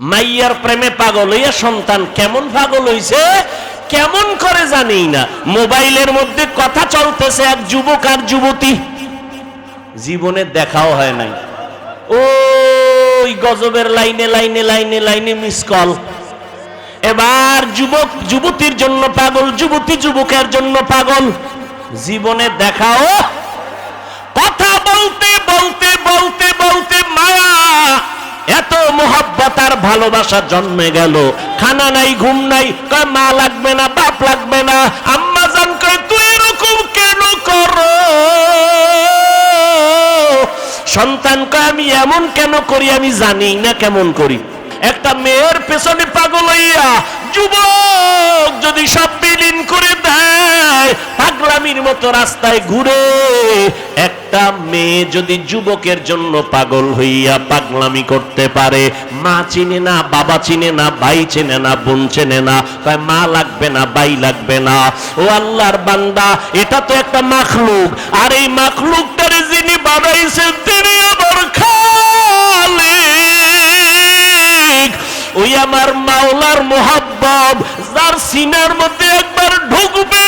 মাইয়ার প্রেমে পাগল হইয়া সন্তান কেমন পাগল হইছে? কেমন করে জানি না। মোবাইলের মধ্যে কথা চলতেছে এক যুবক আর যুবতী। জীবনে দেখাও হয় নাই। ওই গজবের লাইনে লাইনে লাইনে লাইনে মিস কল এবার যুবক, যুবতীর জন্য পাগল, যুবতী যুবকের জন্য পাগল। জীবনে দেখাও। কথা বলতে বলতে বলতে বলতে মায়া। এত মোহাব্বত আর ভালোবাসা জন্মে গেল। খানা নাই, ঘুম নাই, কয় মা লাগবে না, বাপ লাগবে না। আম্মা জান কয়, তুই এরকম কেন করো? সন্তান কয়, আমি এমন কেন করি, আমি জানি না কেমন করি। একটা মেয়ের পেছনে পাগল হইয়া যুবক যদি সব বিলীন করে দেয়, পাগলামির মতো রাস্তায় ঘুরে একটা মেয়ে যদি যুবকের জন্য পাগল হইয়া পাগলামি করতে পারে, মা চিনে না, বাবা চিনে না, ভাই চেনে না, বোন চেনে না, তাই মা লাগবে না, ভাই লাগবে না। ও আল্লাহর বান্দা, এটা তো একটা মাখলুক। আর এই মাখলুকটারে যিনি বানাইছেন, তিনি আবার খালিক। ওই আমার মাওলার মোহাব্বত, যার সিনার মধ্যে একবার ঢুকবে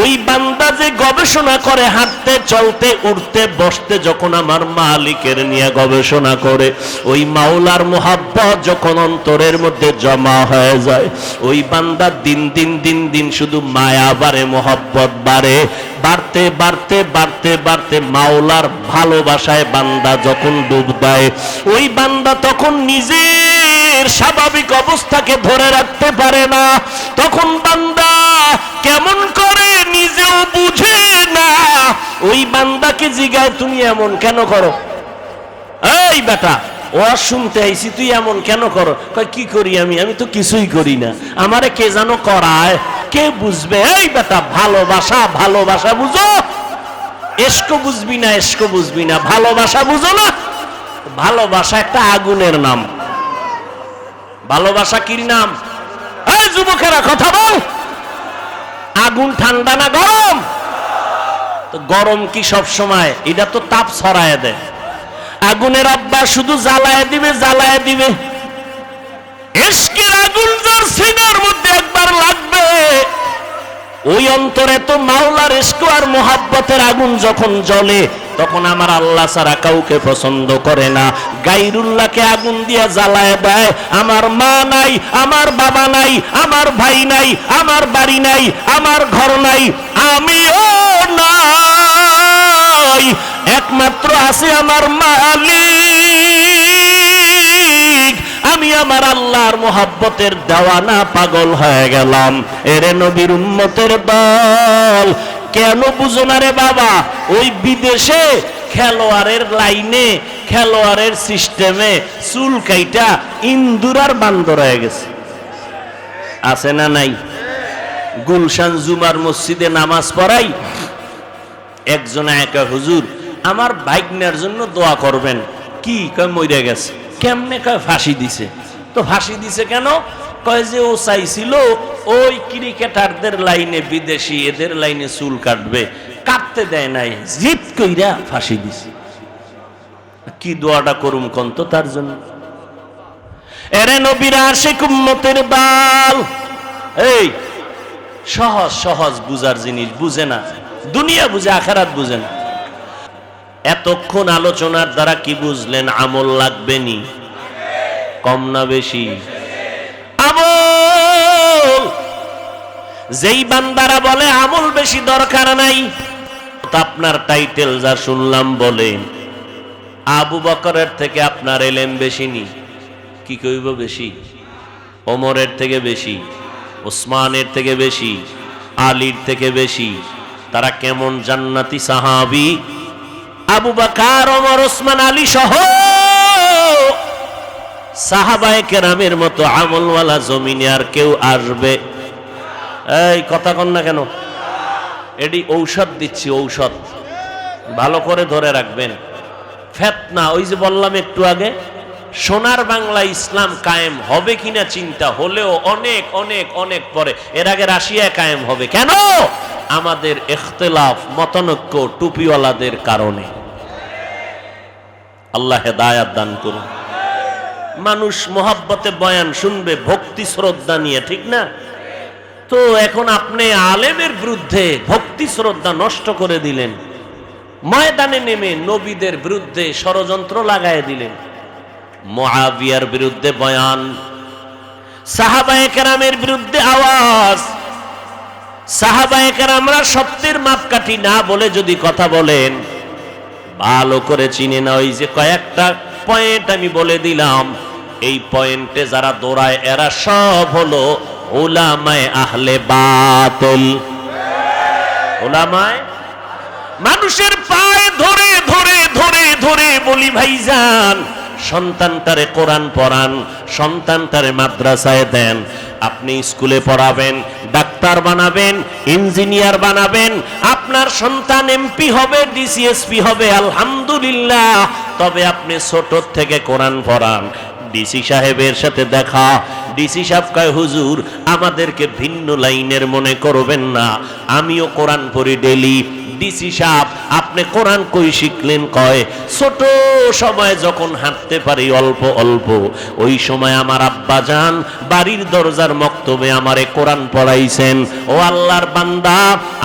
ওই বান্দা যে গবেষণা করে, হাঁটতে, চলতে উঠতে বসতে, যখন আমার মালিকের নিয়ে গবেষণা করে, ওই মাওলার মোহাব্বত যখন অন্তরের মধ্যে জমা হয়ে যায়, ওই বান্দা দিন দিন দিন দিন শুধু মায়া বাড়ে, মোহাব্বত বাড়ে। বাড়তে বাড়তে বাড়তে বাড়তে মাওলার ভালোবাসায় বান্দা যখন ডুব দেয়, ওই বান্দা তখন নিজের স্বাভাবিক অবস্থাকে ধরে রাখতে পারে না। তখন বান্দা কেমন করে নিজেও বুঝে না, ওই বান্দাকে জিগায় তুমি এমন কেন করো? এই বেটা ও শুনতে আইছি, তুই এমন কেন করো? কি করি আমি? আমি তো কিছুই করি না। আমারে কে করায়? কে বুঝবে? এই বেটা, ভালোবাসা ভালোবাসা বুঝো। এসকো বুঝবি না, এসকো বুঝবি না। ভালোবাসা বুঝো না। ভালোবাসা একটা আগুনের নাম। ভালোবাসা কির নাম? যুবকেরা, কথা বল। আগুন ঠান্ডা না গরম? তো গরম কি সব সময়? এটা তো তাপ ছড়ায় দেয়। আগুনের আব্বা শুধু জ্বালায় দিবে জ্বালায় দিবে। এসকের আগুন যার সিনার মধ্যে একবার লাগবে। ওই অন্তরে তো মাওলার এসকো আর মোহাব্বতের আগুন যখন জ্বলে তখন আমার আল্লাহ ছাড়া কাউকে পছন্দ করে না। গাইরুল্লাহকে আগুন দিয়ে জ্বালায় দেয়। আমার মা নাই, আমার বাবা নাই, আমার ভাই নাই, আমার বাড়ি নাই, আমার ঘর নাই, আমিও নাই। একমাত্র আছে আমার মালিক। আমি আমার আল্লাহর মোহাব্বতের দেওয়ানা পাগল হয়ে গেলাম। এরে নবীর উম্মতের দল কেন বুঝো না রে বাবা? ওই বিদেশে খেলোয়াড়ের লাইনে, খেলোয়াড়ের সিস্টেমে চুল কাইটা ইন্দুরার বান্দর হয়ে গেছে। আছে না নাই? গুলশান জুমার মসজিদে নামাজ পড়াই, একজন একা হুজুর, আমার ভাগ্নের জন্য দোয়া করবেন। কি কয় মরে গেছে। কেমনে কয়, ফাঁসি দিছে। তো ফাঁসি দিছে কেন? কয় ও চাইছিল, ওই ক্রিকেটারদের লাইনে বিদেশি, এদের লাইনে চুল কাটবে। কাটতে দেয় নাই জিত কইরা ফাঁসি দিছে। কি দোয়াটা করুম কন্ত তার জন্য? এরে নবীরা আশেক উম্মতের বাল। এই, সহজ সহজ বুঝার জিনিস বুঝে না। দুনিয়া বুঝে, আখারাত বুঝে না। এতক্ষণ আলোচনার দ্বারা কি বুঝলেন, আমল লাগবে নি? কম না বেশি। যেই বান্দারা বলে, আমল বেশি দরকার নাই আপনার টাইটেল যা শুনলাম বলে, আবু বকরের থেকে আপনার এলেম বেশি নি। কি কইব বেশি? ওমরের থেকে বেশি, ওসমানের থেকে বেশি, আলীর থেকে বেশি। তারা কেমন জান্নাতি সাহাবি? আবু বাকার, ওমর, ওসমান, আলী সহ সাহাবায়ে কেরামের মতো আমলওয়ালা জমিনে আর কেউ আসবে এই, কথা কন না কেন? এটি ঔষধ দিচ্ছি, ঔষধ। ভালো করে ধরে রাখবেন। ফেতনা, ওই যে বললাম একটু আগে, সোনার বাংলা ইসলাম কায়েম হবে কিনা চিন্তা হলেও অনেক অনেক অনেক পরে। এর আগে রাশিয়া কায়েম হবে। কেন? আমাদের ইখতলাফ মতনৈক্য টুপিওয়ালাদের কারণে। আল্লাহ হেদায়াত দান করুন। মানুষ মোহাব্বতে বয়ান শুনবে, ভক্তি শ্রদ্ধা নিয়ে, ঠিক না? তো এখন আপনি আলেমের বিরুদ্ধে ভক্তি শ্রদ্ধা নষ্ট করে দিলেন। ময়দানে নেমে নবীদের বিরুদ্ধে ষড়যন্ত্র লাগায় দিলেন। মহাবিয়ার বিরুদ্ধে বয়ান সাহাবায়কেরামের বিরুদ্ধে আওয়াজ। সাহাবায়ে কেরামরা সত্যের মাপকাঠি না বলে যদি কথা বলেন, ভালো করে চিনে না ওই যে কয়েকটা পয়েন্ট আমি বলে দিলাম। এই পয়েন্টে যারা দৌড়ায়, এরা সব হলো ওলামায় আহলে বাতল। ওলামায় মানুষের পায়ে ধরে ধরে ধরে ধরে বলি ভাইজান সন্তানটারে কোরআন পড়ান সন্তানটারে মাদ্রাসায় দেন, আপনি স্কুলে পড়াবেন, ডাক্তার বানাবেন, ইঞ্জিনিয়ার বানাবেন, আপনার সন্তান এমপি হবে, ডিসিএসপি হবে, আলহামদুলিল্লাহ, তবে আপনি ছোট থেকে কোরআন পড়ান, ডিসি সাহেবের সাথে দেখা ডিসি সাহেব কয় হুজুর আমাদেরকে ভিন্ন লাইনের মনে করবেন না। আমিও কোরআন পড়ি ডেলি ডিসি সাহেব আপনি কোরআন কই শিখলেন কয়? ছোট সময় যখন হাঁটতে পারি অল্প অল্প, ওই সময় আমার আব্বা যান, বাড়ির দরজার মক্তবে আমারে কোরআন পড়াইছেন। ও আল্লাহর বান্দা,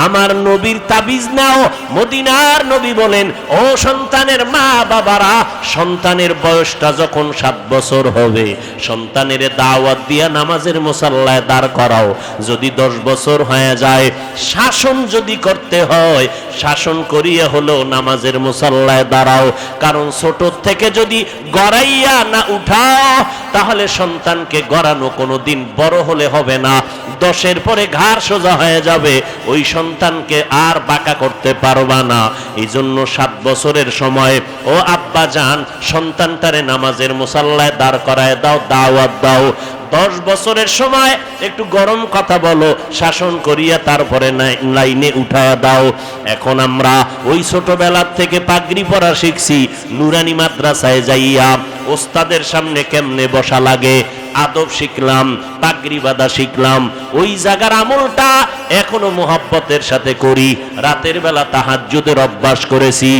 আমার নবীর তাবিজ নাও, মদিনার নবী বলেন, ও সন্তানের মা বাবারা, সন্তানের বয়সটা যখন সাত বছর হবে, সন্তানের দাওয়াত দিয়া নামাজের মুসাল্লায় দাঁড় করাও। যদি দশ বছর হয়ে যায়, শাসন যদি করতে হয় শাসন করিয়া হলো নামাজের মুসাল্লায় দাঁড়াও। কারণ ছোট থেকে যদি গড়াইয়া না উঠাও, তাহলে সন্তানকে গড়ানো কোনো দিন বড় হলে হবে না। দশের পরে ঘাড় সোজা হয়ে যাবে, ওই সন্তানকে আর বাঁকা করতে পারবা না। এই জন্য সাত বছরের সময়, ও আব্বা যান সন্তানটারে নামাজের মুসাল্লায় দাঁড় করায় দাও, দাওয়াত দাও। দশ বছরের সময় একটু গরম কথা বলো, শাসন করিয়া তারপরে লাইনে উঠা দাও। এখন আমরা ওই ছোটবেলার থেকে পাগড়ি পরা শিখছি, নুরানি মাদ্রাসায় যাইয়া ওস্তাদের সামনে কেমনে বসা লাগে? আদব শিখলাম, পাগড়ি বাঁধা শিখলাম। ওই জায়গার আমলটা এখনও মোহাব্বতের সাথে করি। রাতের বেলা তাহাজ্জুদের অভ্যাস করেছি।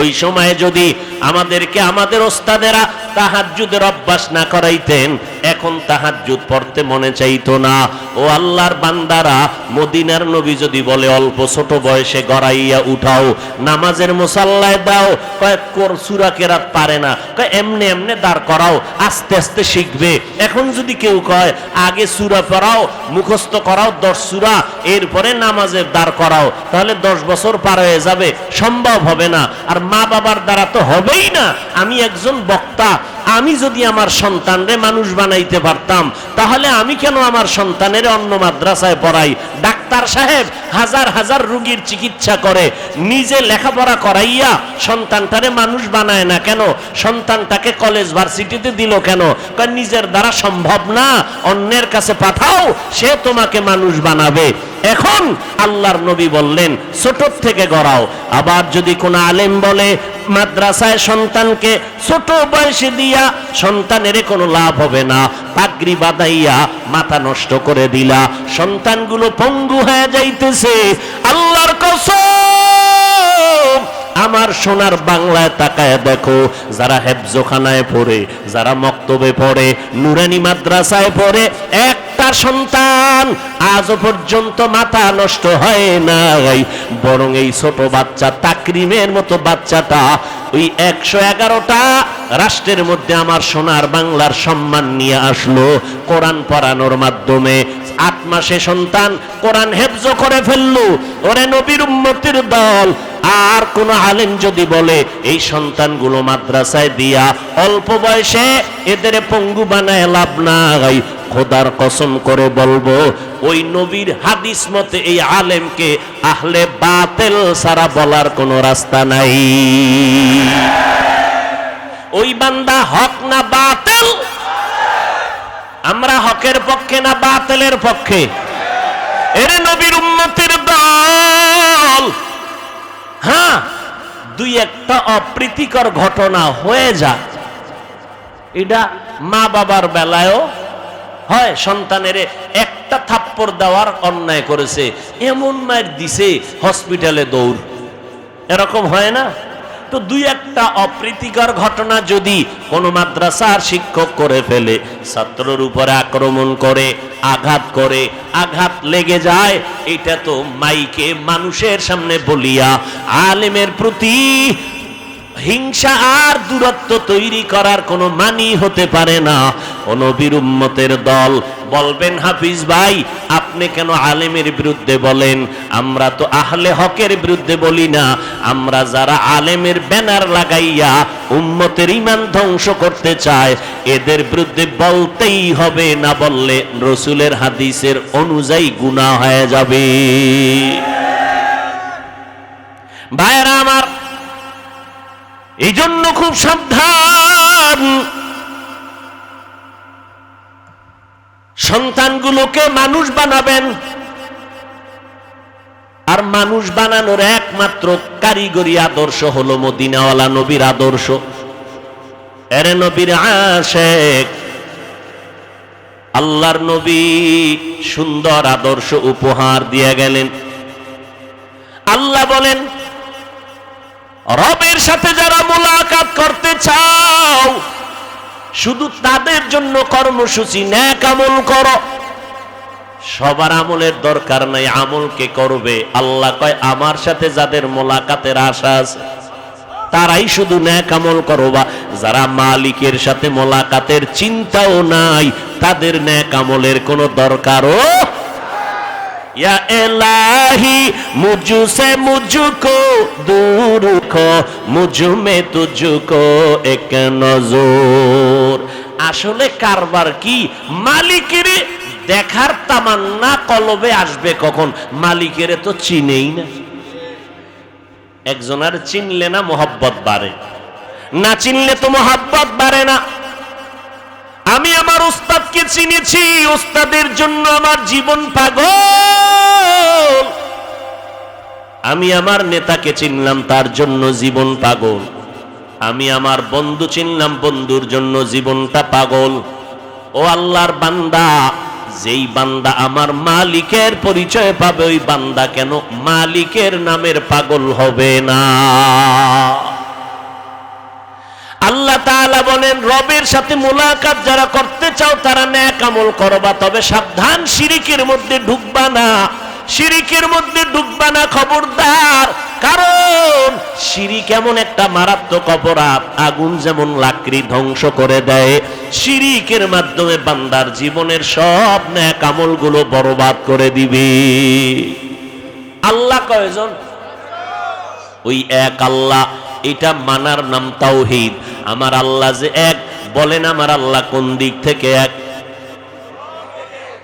ওই সময়ে যদি আমাদেরকে, আমাদের ওস্তাদেরা তাহাজ্জুদের অভ্যাস না করাইতেন, এখন তাহাজ্জুদ পড়তে মনে চাইতো না। ও আল্লাহর বান্দারা, মদিনার নবী যদি বলে, অল্প ছোট বয়সে গড়াইয়া উঠাও, নামাজের মুসাল্লায় দাও কয়েক কোর সুরা কেরাত পারে না? কয়, এমনি এমনি দাঁড় করাও, আস্তে আস্তে শিখবে। এখন যদি কেউ কয়, আগে সুরা পড়াও, মুখস্থ করাও, দশ সুরা, এরপরে নামাজের দাঁড় করাও, তাহলে দশ বছর পার হয়ে যাবে, সম্ভব হবে না। আর মা বাবার দ্বারা তো হবেই না। আমি একজন বক্তা আমি যদি আমার সন্তানরে মানুষ বানাইতে পারতাম, তাহলে আমি কেন আমার সন্তানের অন্য মাদ্রাসায় পড়াই? ডাক্তার সাহেব হাজার হাজার রুগীর চিকিৎসা করে, নিজে লেখাপড়া করাইয়া সন্তানটারে মানুষ বানায় না কেন? সন্তানটাকে কলেজ ভার্সিটিতে দিল কেন? নিজের দ্বারা সম্ভব না, অন্যের কাছে পাঠাও, সে তোমাকে মানুষ বানাবে। এখন আল্লাহর নবী বললেন ছোট থেকে গড়াও। আবার যদি কোনো আলেম বলে মাদ্রাসায় সন্তানকে ছোট বয়সে দিয়া সন্তানের কোনো লাভ হবে না। পাগড়ি বাদাইয়া মাথা নষ্ট করে দিলা। সন্তানগুলো পঙ্গু হয়ে যাইতেছে। আল্লাহর কসম! আমার সোনার বাংলায় তাকায় দেখো, যারা হেফজোখানায় পড়ে, যারা মক্তবে পড়ে, নুরানি মাদ্রাসায় পড়ে একটা সন্তান আজও পর্যন্ত মাথা নষ্ট হয় নাই। বরং এই ছোট বাচ্চা তাকরিমের মতো বাচ্চাটা ওই একশো এগারোটা রাষ্ট্রের মধ্যে আমার সোনার বাংলার সম্মান নিয়ে আসলো কোরআন পড়ানোর মাধ্যমে। আট মাসে সন্তান কোরআন হেফজ করে ফেলল। ওরে নবীর উম্মতির দল। আর কোন আলেম যদি বলে, এই সন্তানগুলো মাদ্রাসায় দিয়া অল্প বয়সে এদের পঙ্গু বানায় লাভ নাই। খোদার কসম করে বলব, ওই নবীর হাদিস মতে এই আলেমকে আহলে বাতেল সারা বলার কোনো রাস্তা নাই। ওই বান্দা হক না বাতেল? আমরা হকের পক্ষে না বাতেলের পক্ষে? এর নবীর উম্মতের দল। হ্যাঁ দুই একটা অপ্রীতিকর ঘটনা হয়ে যাক এটা মা বাবার বেলায়ও হয়, সন্তানের একটা থাপ্পড় দেওয়ার অন্যায় করেছে, এমন মায়ের দিছে হসপিটালে দৌড়। এরকম হয় না? তো দুই একটা অপ্রীতিকর ঘটনা যদি কোনো মাদ্রাসার শিক্ষক করে ফেলে, ছাত্রর উপরে আক্রমণ করে, আঘাত করে, আঘাত লেগে যায়, এটা তো মাইকে মানুষের সামনে বলিয়া, আলেমের প্রতি হিংসা আর দূরত্ব তৈরি করার কোনো মানি হতে পারে না। নবীর উম্মতের দল। বলবেন, হাফিজ ভাই, আপনি কেন আলেমের বিরুদ্ধে বলেন? আমরা তো আহলে হকের বিরুদ্ধে বলি না। আমরা যারা আলেমের ব্যানার লাগাইয়া উম্মতের ইমান ধ্বংস করতে চায়, এদের বিরুদ্ধে বলতেই হবে না বললে রসুলের হাদিসের অনুযায়ী গুনাহ হয়ে যাবে। ভাইরা আমার এই জন্য খুব সাবধান। সন্তানগুলোকে মানুষ বানাবেন। আর মানুষ বানানোর একমাত্র কারিগরি আদর্শ হলো মদিনাওয়ালা নবীর আদর্শ। এরে নবীর আশেক। আল্লাহর নবী সুন্দর আদর্শ উপহার দিয়ে গেলেন। আল্লাহ বলেন রবের সাথে যারা মোলাকাত করতে চাও, শুধু তাদের জন্য কর্মসূচি, ন্যাক আমল করো। সবার আমলের দরকার নাই আমলকে করবে? আল্লাহ কয়, আমার সাথে যাদের মোলাকাতের আশা আছে, তারাই শুধু ন্যাক আমল করবা যারা মালিকের সাথে মোলাকাতের চিন্তাও নাই, তাদের ন্যাক আমলের কোনো দরকারও আসলে কারবার কি? মালিকের দেখার তামান্না কলবে আসবে কখন? মালিকের তো চিনেই না। একজনের চিনলে না মোহাব্বত বাড়ে। না চিনলে তো মোহাব্বত বাড়ে না। আমি আমার উস্তাদকে চিনেছি, উস্তাদের জন্য আমার জীবন পাগল। আমি আমার নেতাকে চিনলাম, তার জন্য জীবন পাগল। আমি আমার বন্ধু চিনলাম, বন্ধুর জন্য জীবনটা পাগল। ও আল্লাহর বান্দা, যেই বান্দা আমার মালিকের পরিচয় পাবে, ওই বান্দা কেন মালিকের নামের পাগল হবে না? আল্লাহ তাআলা বলেন, রবের সাথে মোলাকাত যারা করতে চাও, তারা ন্যাক আমল করবা। তবে সাবধান, শিরিকের মধ্যে ঢুকবা না। শিরিকের মধ্যে ঢুকবা না, খবরদার। কারণ শিরিক এমন একটা মারাত্মক অপরাধ, আগুন যেমন লাকড়ি ধ্বংস করে দেয়, শিরিকের মাধ্যমে বান্দার জীবনের সব ন্যাক আমলগুলো বরবাদ করে দিবে। আল্লাহ কয়জন? ওই এক আল্লাহ। এটা মানার নাম তাওহীদ। আমার আল্লাহ যে এক, বলেন আমার আল্লাহ কোন দিক থেকে এক?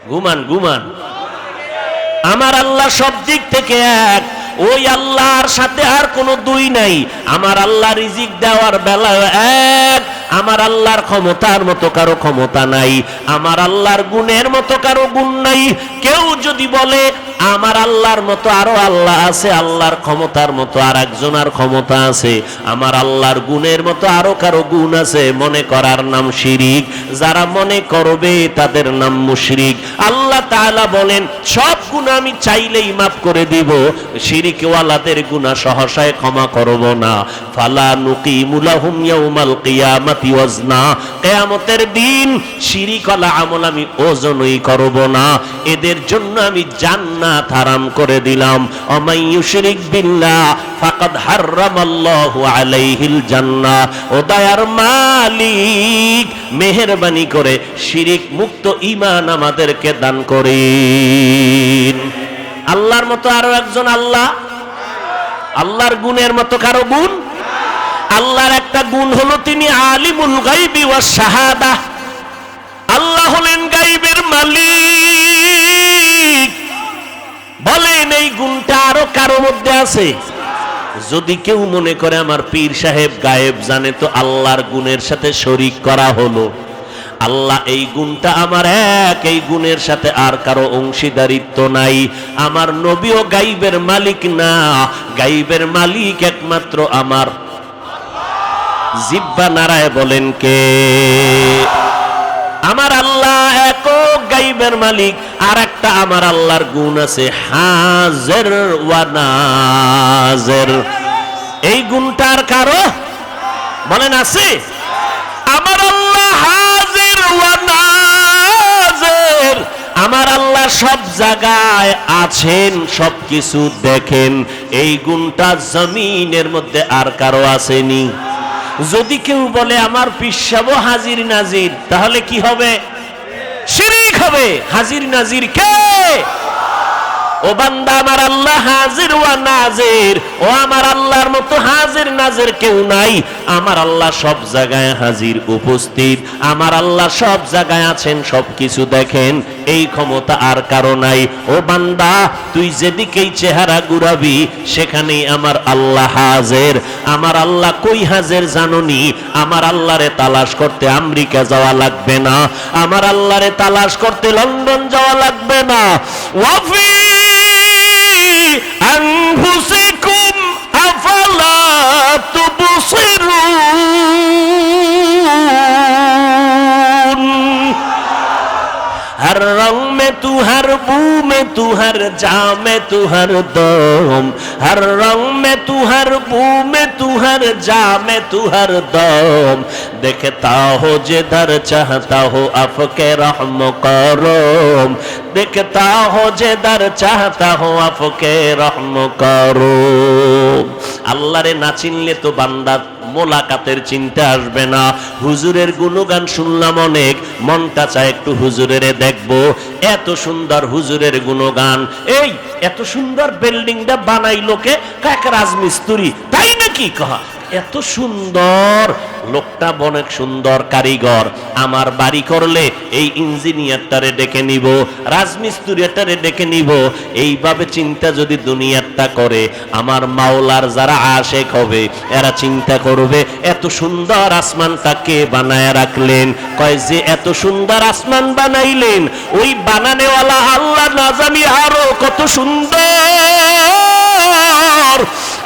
ঘুমান ঘুমান। আমার আল্লাহ সব দিক থেকে এক। ওই আল্লাহর সাথে আর কোনো দুই নাই। আমার আল্লাহ রিজিক দেওয়ার বেলা এক। আমার আল্লাহর ক্ষমতার মতো কারও ক্ষমতা নাই। আমার আল্লাহর গুণের মতো কারও গুণ নাই। কেউ যদি বলে আমার আল্লাহর মতো আরও আল্লাহ আছে, আল্লাহর ক্ষমতার মতো আর একজনের ক্ষমতা আছে। আমার আল্লাহর গুণের মতো আরও কারও গুণ আছে। মনে করার নাম শিরিক। যারা মনে করবে তাদের নাম মুশরিক। আল্লাহ তাআলা বলেন, সব গুণ আমি চাইলেই মাফ করে দিব। শিরিকওয়ালাদের গুনাহ সহসায় ক্ষমা করব না। ফালা নুকিমুলাহুম ইয়াউমাল কিয়ামাতি ওয়াজনা। কিয়ামতের দিন শিরিকওয়ালা আমল আমি ওজনই করব না। এদের জন্য আমি জান্নাত হারাম করে দিলাম। অমাই ইউশরিক বিল্লাহ, ফাকাদ হাররামাল্লাহু আলাইহিল জান্নাহ। ও দয়ার মালিক, মেহেরবানি করে শিরিক মুক্ত ঈমান আমাদেরকে দান করেন। আল্লাহর মতো আরও একজন আল্লাহ? আল্লাহর গুণের মতো কারও গুণ? আল্লাহর একটা গুণ হলো তিনি আলিমুল গাইবি ওয়াস শাহাদা। আল্লাহ হলেন গাইবের মালিক। বলেন এই গুণটা আরও কারও মধ্যে আছে। যদি কেউ মনে করে আমার পীর সাহেব গায়েব জানে, তো আল্লাহর গুণের সাথে শরিক করা হলো। আল্লাহ, এই গুণটা আমার এক, এই গুণের সাথে আর কারও অংশীদারিত্ব নাই। আমার নবীও গাইবের মালিক না, গাইবের মালিক একমাত্র আমার। জিব্বা নারায় বলেন কে? আমার আল্লাহ একক গাইবের মালিক। আর একটা আমার আল্লাহর গুণ আছে, হাজের ওয়া নাজের। এই গুণটার কারও বলেন আছে? আমার আল্লাহ হাজির ওয়া নাজির। আমার আল্লাহ সব জায়গায় আছেন সব কিছু দেখেন। এই গুণটা জমিনের মধ্যে আর কারও আসেনি। যদি কেউ বলে, আমার পিসাবো হাজির নাজির তাহলে কি হবে? শিরিক! হবে হাজির নাজির কে? ও বান্দা, আমার আল্লাহ হাজির ওয়া নাজির। ও আমার আল্লাহর মতো হাজির নাজির কেউ নাই। আমার আল্লাহ সব জায়গায় হাজির উপস্থিত। আমার আল্লাহ সব জায়গায় আছেন সব কিছু দেখেন। এই ক্ষমতা আর কারও নাই। ও বান্দা, তুই যেদিকেই চেহারা ঘুরাবি, সেখানেই আমার আল্লাহ হাজের। আমার আল্লাহ কই হাজের জাননি? আমার আল্লাহরে তালাশ করতে আমেরিকা যাওয়া লাগবে না। আমার আল্লাহরে তালাশ করতে লন্ডন যাওয়া লাগবে না। ওয়াফি तू हर जा में तू हर दम हर रंग में तू हर बू में तू हर जा में तू हर दम देखता हो जिधर चाहता हो अफके रहम करम देखता हो जिधर चाहता हो अफके रहम करो আল্লাহরে না চিনলে তো বান্দা মোলাকাতের চিন্তা আসবে না। হুজুরের গুণগান শুনলাম অনেক, মনটা চায় একটু হুজুরের দেখব। এত সুন্দর হুজুরের গুণগান। এই, এত সুন্দর বিল্ডিংটা বানাই লোকে কাক রাজমিস্ত্রি তাই নাকি কহা? এত সুন্দর, লোকটা অনেক সুন্দর কারিগর। আমার বাড়ি করলে এই ইঞ্জিনিয়ারটারে ডেকে নিব, রাজমিস্ত্রিটারে ডেকে নিব। এইভাবে চিন্তা যদি দুনিয়ারটা করে, আমার মাওলার যারা আশেক হবে, এরা চিন্তা করবে, এত সুন্দর আসমানটা কে বানায় রাখলেন? কয় যে এত সুন্দর আসমান বানাইলেন, ওই বানানেওয়ালা আল্লাহ না জানি আরও কত সুন্দর।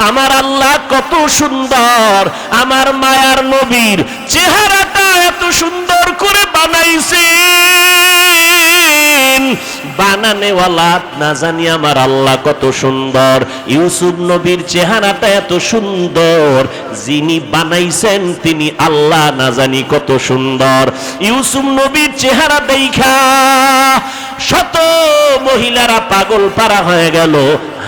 আমার আল্লাহ কত সুন্দর, আমার মায়ার নবীর চেহারাটা এত সুন্দর করে বানাইছেন। বানানেওয়ালা না জানি আমার আল্লাহ কত সুন্দর নবীর চেহারাটা এত সুন্দর, যিনি বানাইছেন তিনি আল্লাহ না জানি কত সুন্দর। ইউসুফ নবীর চেহারা দেখা শত মহিলারা পাগল পারা হয়ে গেল,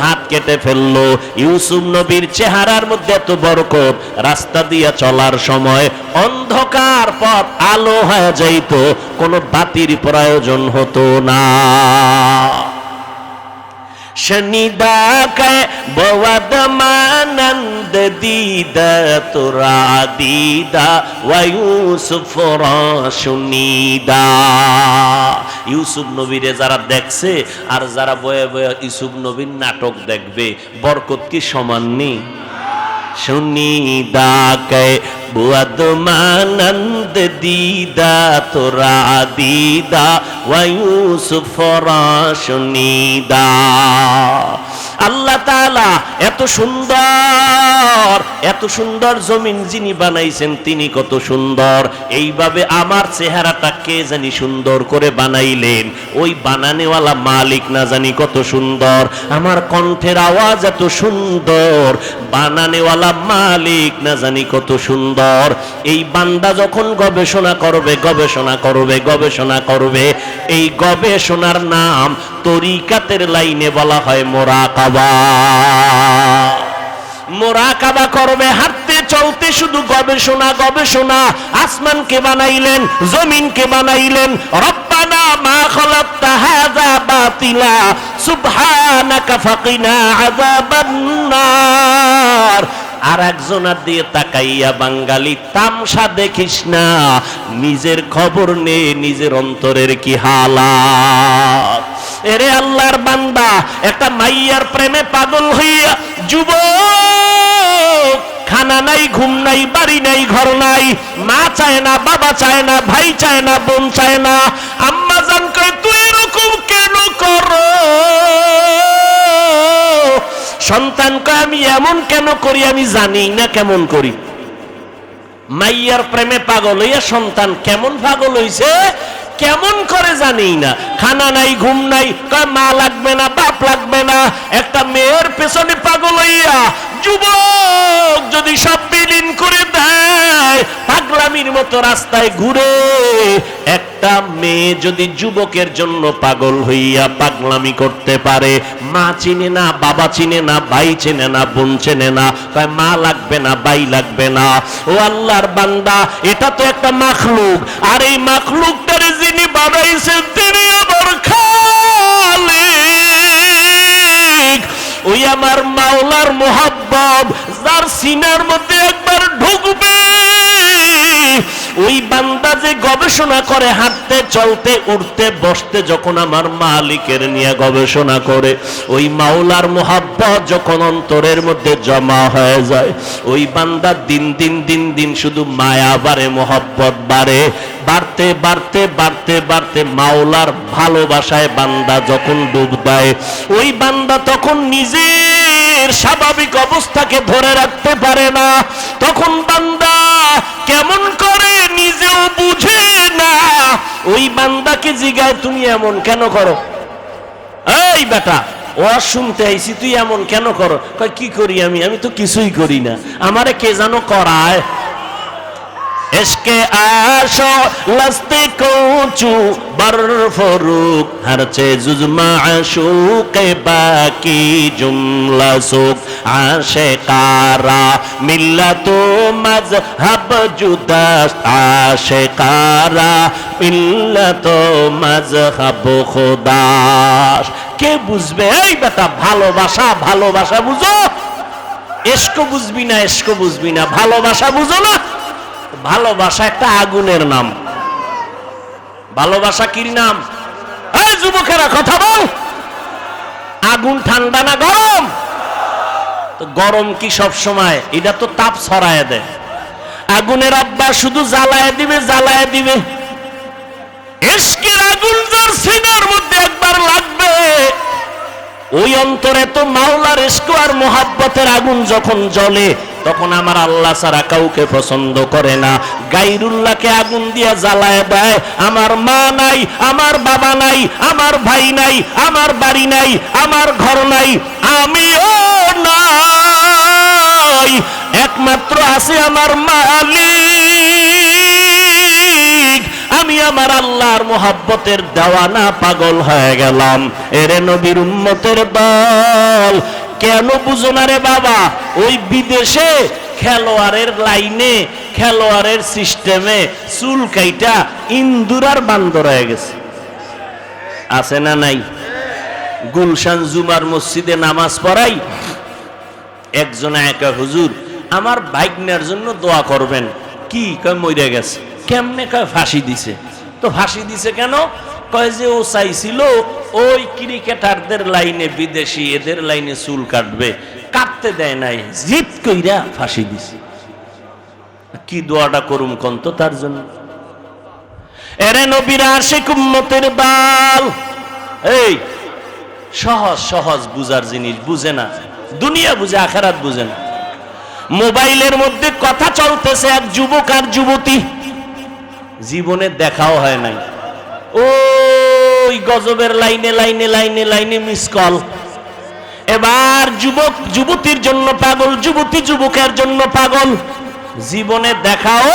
হাত কেটে ফেলল। ইউসুফ নবীর চেহারার মধ্যে এত বরকত, রাস্তা দিয়ে চলার সময় অন্ধকার পথ আলো হয়ে যাইত, কোনো বাতির প্রয়োজন হতো না। शनिदा के बवद मानंद दीदा तुरा दीदा वयूसुफ শুনিদা ইউসুফ নবীরে যারা দেখছে আর যারা বয়ে বয়ে ইউসুফ নবীর নাটক দেখবে বরকত কি সমান নেই শুনিদা কে বুয়াদ মানন্দ দিদা তোরা দিদা ওয়ুসুফরা শুনিদা আল্লাহ তাআলা এত সুন্দর এত সুন্দর জমিন যিনি বানাইছেন তিনি কত সুন্দর। এইভাবে আমার চেহারাটা কে জানি সুন্দর করে বানাইলেন। ওই বানানেওয়ালা মালিক না জানি কত সুন্দর। আমার কণ্ঠের আওয়াজ এত সুন্দর, বানানেওয়ালা মালিক না জানি কত সুন্দর। এই বান্দা যখন গবেষণা করবে গবেষণা করবে গবেষণা করবে, এই গবেষণার নাম তরিকাতের লাইনে বলা হয় মোরাকাবা। মোরাকাবা করবে, হাঁটতে, চলতে শুধু গবেষণা গবেষণা। আসমানকে বানাইলেন, জমিনকে বানাইলেন। রব্বানা মা খালাকতা হাযা বাতিলা, সুবহানাকা ফাকিনা আযাবান নার। আর একজনার দিয়ে তাকাইয়া, বাঙালি, তামসা দেখিস না। নিজের খবর নে, নিজের অন্তরের কি হালাত? এরে আল্লাহর বান্দা, একটা মাইয়ার প্রেমে পাগল হইয়া যুবক, খানা নাই, ঘুম নাই, বাড়ি নাই, ঘর নাই, মা চায় না, বাবা চায় না, ভাই চায় না, বোন চায় না, আম্মা জান কয়, তুই এরকম কেন করো? সন্তান কয়, আমি এমন কেন করি, আমি জানি না কেমন করি। মাইয়ার প্রেমে পাগল হইয়া সন্তান কেমন পাগল হইছে? কেমন করে জানি না? খানা নাই, ঘুম নাই মা লাগবে না, বাপ লাগবে না, একটা মেয়ের পেছনে পাগল হইয়া যুবক যদি সব বিলীন করে দেয়, পাগলামির মতো রাস্তায় ঘুরে একটা মেয়ে যদি যুবকের জন্য পাগল হইয়া পাগলামি করতে পারে, মা চিনে না, বাবা চিনে না, ভাই চেনে না, বোন চেনে না, কয় মা লাগবে না, ভাই লাগবে না। ও আল্লাহর বান্দা, এটা তো একটা মাখলুক। আর এই মাখলুকটারে যিনি বানাইছেন, তিনি আবার খালিক। ওই আমার মাওলার মোহাব্বত, যার সিনার মধ্যে একবার ঢুকবে ওই বান্দা যে গবেষণা করে হাঁটতে, চলতে উঠতে বসতে যখন আমার মালিকের নিয়ে গবেষণা করে, ওই মাওলার মোহাব্বত যখন অন্তরের মধ্যে জমা হয়ে যায়, ওই বান্দা দিন দিন দিন দিন শুধু মায়া বাড়ে, মোহাব্বত বাড়ে। বাড়তে বাড়তে বাড়তে বাড়তে মাওলার ভালোবাসায় বান্দা যখন ডুব দেয়, ওই বান্দা তখন নিজের স্বাভাবিক অবস্থাকে ধরে রাখতে পারে না। তখন বান্দা কেমন করে নিজেও বুঝে না। ওই বান্দাকে জিগায় তুমি এমন কেন করো? এই বেটা ও শুনতে আইছি, তুই এমন কেন করো? কি করি আমি? আমি তো কিছুই করি না। আমারে কে যেন করায়? এসকে আশো লস্তে কোচু বর ফরুক হর চে জুজমা আশুকে বাকি জুমলা সুক। আশে কারা মিল্লাতো মজহব জুদা আশে কারা মিল্লাতো মজহব খুদাস। কে বুঝবে? এই বেটা ভালোবাসা ভালোবাসা বুঝো। এসকো বুঝবি না, এসকো বুঝবি না, ভালোবাসা বুঝো না। ভালোবাসা একটা আগুনের নাম। ভালোবাসা কির নাম? যুবকেরা, কথা বল। আগুন ঠান্ডা না গরম? তো গরম কি সব সময়? এটা তো তাপ ছড়ায় দেয়। আগুনের আব্বা শুধু জ্বালায় দিবে জ্বালায় দিবে। এসকের আগুন যার সিনার মধ্যে একবার লাগবে। ওই অন্তরে তো মাওলার ইস্ক আর মোহাব্বতের আগুন যখন জ্বলে তখন আমার আল্লাহ ছাড়া কাউকে পছন্দ করে না। গাইরুল্লাহকে আগুন দিয়ে জ্বালায় দেয়। আমার মা নাই, আমার বাবা নাই, আমার ভাই নাই, আমার বাড়ি নাই, আমার ঘর নাই, আমিও নাই। একমাত্র আছে আমার মালিক। আমি আমার আল্লাহর মোহাব্বতের দেওয়ানা পাগল হয়ে গেলাম। এরে নবীর উম্মতের দল কেন বুঝো না রে বাবা? ওই বিদেশে খেলোয়াড়ের লাইনে, খেলোয়াড়ের সিস্টেমে চুল কাইটা ইন্দুরার বান্দর হয়ে গেছে। আছে না নাই? গুলশান জুমার মসজিদে নামাজ পড়াই, একজন একা হুজুর, আমার বাইক নেওয়ার জন্য দোয়া করবেন। কি কয় মরে গেছে। কেমনে কয়, ফাঁসি দিছে। তো ফাঁসি দিছে কেন? কয় যে ও চাইছিল, ওই ক্রিকেটারদের লাইনে বিদেশি, এদের লাইনে চুল কাটবে। কাটতে দেয় নাই জিত কইরা ফাঁসি দিছে। কি দোয়াটা করুম কন্ত তার জন্য? এরে নবীরা বাল। এই, সহজ সহজ বুঝার জিনিস বুঝে না। দুনিয়া বুঝে, আখেরাত বুঝে না। মোবাইলের মধ্যে কথা চলতেছে এক যুবক আর যুবতী। জীবনে দেখাও হয় নাই। ওই গজবের লাইনে লাইনে লাইনে লাইনে মিস কল এবার যুবক, যুবতীর জন্য পাগল, যুবতী যুবকের জন্য পাগল। জীবনে দেখাও।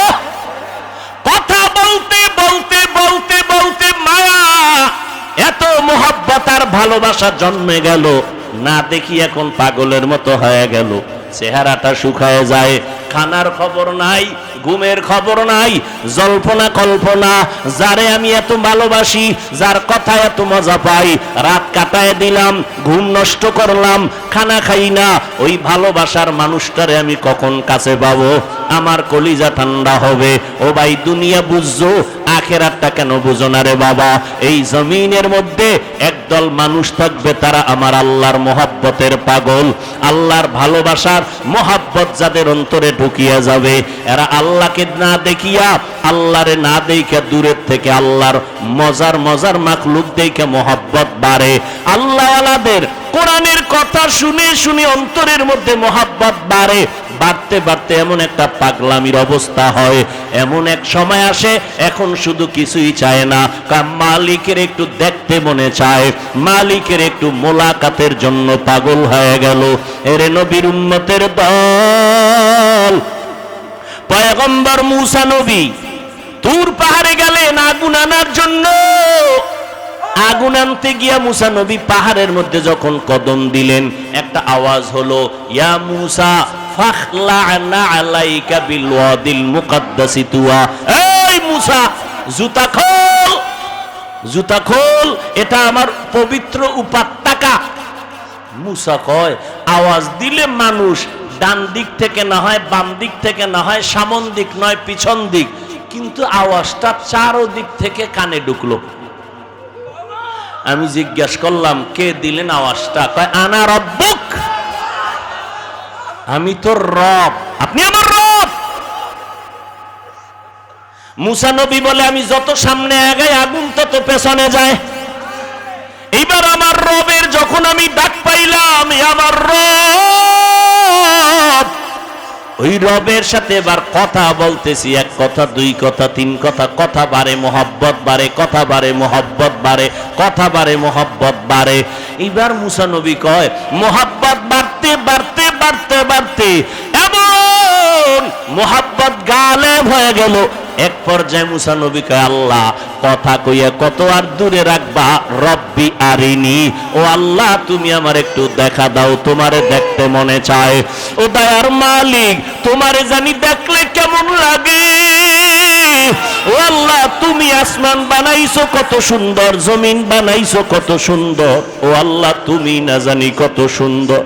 কথা বলতে বলতে বলতে বলতে মায়া। এত মোহাব্বত আর ভালোবাসা জন্মে গেল। না দেখি এখন পাগলের মতো হয়ে গেল। চেহারাটা শুকায় যায়, খানার খবর নাই, ঘুমের খবর নাই, জল্পনা কল্পনা, যারে আমি এত ভালোবাসি, যার কথা এত মজা পাই, রাত কাটায় দিলাম, ঘুম নষ্ট করলাম, খানা খাই না, ওই ভালোবাসার মানুষটারে আমি কখন কাছে পাবো? আমার কলিজা ঠান্ডা হবে, ও ভাই দুনিয়া বুঝছ আখেরাতটা কেন বুঝো না রে বাবা? এই জমিনের মধ্যে একদল মানুষ থাকবে, তারা আমার আল্লাহর মোহাব্বতের পাগল। আল্লাহর ভালোবাসার মোহাব্বত যাদের অন্তরে ঢুকিয়া যাবে, এরা আল্লাহকে না দেখিয়া, আল্লাহরে না দেখে দূরের থেকে আল্লাহর মজার মজার মাখলুক দেখে মোহাব্বত বাড়ে। আল্লাহ আলাদের কোরআনের কথা শুনে শুনে অন্তরের মধ্যে মোহাব্বত বাড়ে। বাড়তে বাড়তে এমন একটা পাগলামির অবস্থা হয়। এমন এক সময় আসে, এখন শুধু কিছুই চায় না। মালিকের একটু দেখতে মনে চায়। মালিকের একটু মোলাকাতের জন্য পাগল হয়ে গেল। এরে নবীর উম্মতের দল। পয়গম্বর মুসা নবী তুর পাহাড়ে গেলেন আগুন আনার জন্য। আগুন আনতে গিয়া মুসা নবী পাহাড়ের মধ্যে যখন কদম দিলেন, একটা আওয়াজ হলো, ইয়া মুসা আওয়াজ দিলে মানুষ ডান দিক থেকে না হয়, বাম দিক থেকে না হয়, সামন দিক নয়, পিছন দিক। কিন্তু আওয়াজটা চারো দিক থেকে কানে ঢুকলো। আমি জিজ্ঞাসা করলাম, কে দিলেন আওয়াজটা? আনা রব্বুক আমি তোর রব। আপনি আমার রব। মুসা নবী বলে, আমি যত সামনে আগাই, আগুন তত পেছনে যায়। এইবার আমার রবের যখন আমি ডাক পাইলাম আমার রব। ওই রবের সাথে এবার কথা বলতেছি, এক কথা, দুই কথা, তিন কথা কথা বাড়ে, মোহব্বত বাড়ে, কথা বাড়ে, মোহব্বত বাড়ে, কথা বাড়ে, মোহব্বত বাড়ে। এবার মুসা নবী কয়, মোহব্বত বাড়তে। এমন মোহাব্বত গালেব হয়ে গেল। এক পর্যায়ে মুসা নবী কয়, আল্লাহ, কথা কইয়া কত আর দূরে রাখবা? রব্বি আরিনি। ও আল্লাহ, তুমি আমার একটু দেখা দাও, তোমারে দেখতে মনে চায়। ও দয়ার মালিক, তোমারে জানি দেখলে কেমন লাগে। ও আল্লাহ, তুমি আসমান বানাইছো কত সুন্দর, জমিন বানাইছো কত সুন্দর। ও আল্লাহ, তুমি না জানি কত সুন্দর।